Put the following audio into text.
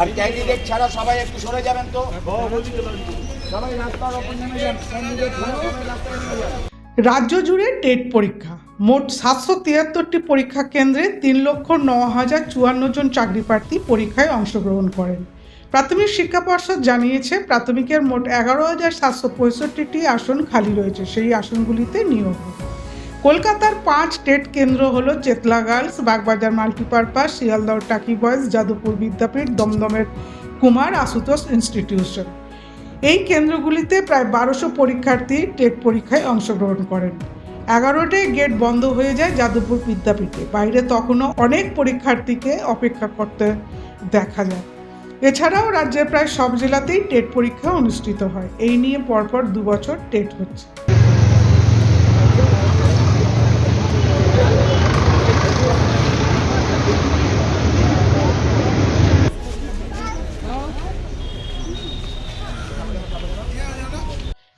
আর candidate ছাড়া সবাই একটু সরে যাবেন তো। সবাই রাস্তার ওপর নেমে যান রাজ্য জুড়ে টেট পরীক্ষা। মোট সাতশো তিয়াত্তরটি পরীক্ষা কেন্দ্রে তিন লক্ষ ন হাজার চুয়ান্ন জন চাকরি প্রার্থী পরীক্ষায় অংশগ্রহণ করেন। প্রাথমিক শিক্ষা পর্ষদ জানিয়েছে, প্রাথমিকের মোট এগারো হাজার সাতশো পঁয়ষট্টিটি আসন খালি রয়েছে। সেই আসনগুলিতে নিয়োগ হবে। কলকাতার পাঁচ টেট কেন্দ্র হলো Chetla girls, Bagbazar multipurpose, Sealdah Taki boys, Jadavpur Vidyapith, দমদমের Kumar, Ashutosh institution. এই কেন্দ্রগুলিতে প্রায় বারোশো পরীক্ষার্থী টেট পরীক্ষায় অংশগ্রহণ করেন। এগারোটায় গেট বন্ধ হয়ে যায় যাদবপুর বিদ্যাপীঠে। বাইরে তখনও অনেক পরীক্ষার্থীকে অপেক্ষা করতে দেখা যায়। এছাড়াও রাজ্যের প্রায় সব জেলাতেই টেট পরীক্ষা অনুষ্ঠিত হয়। এই নিয়ে পরপর দু বছর টেট হচ্ছে।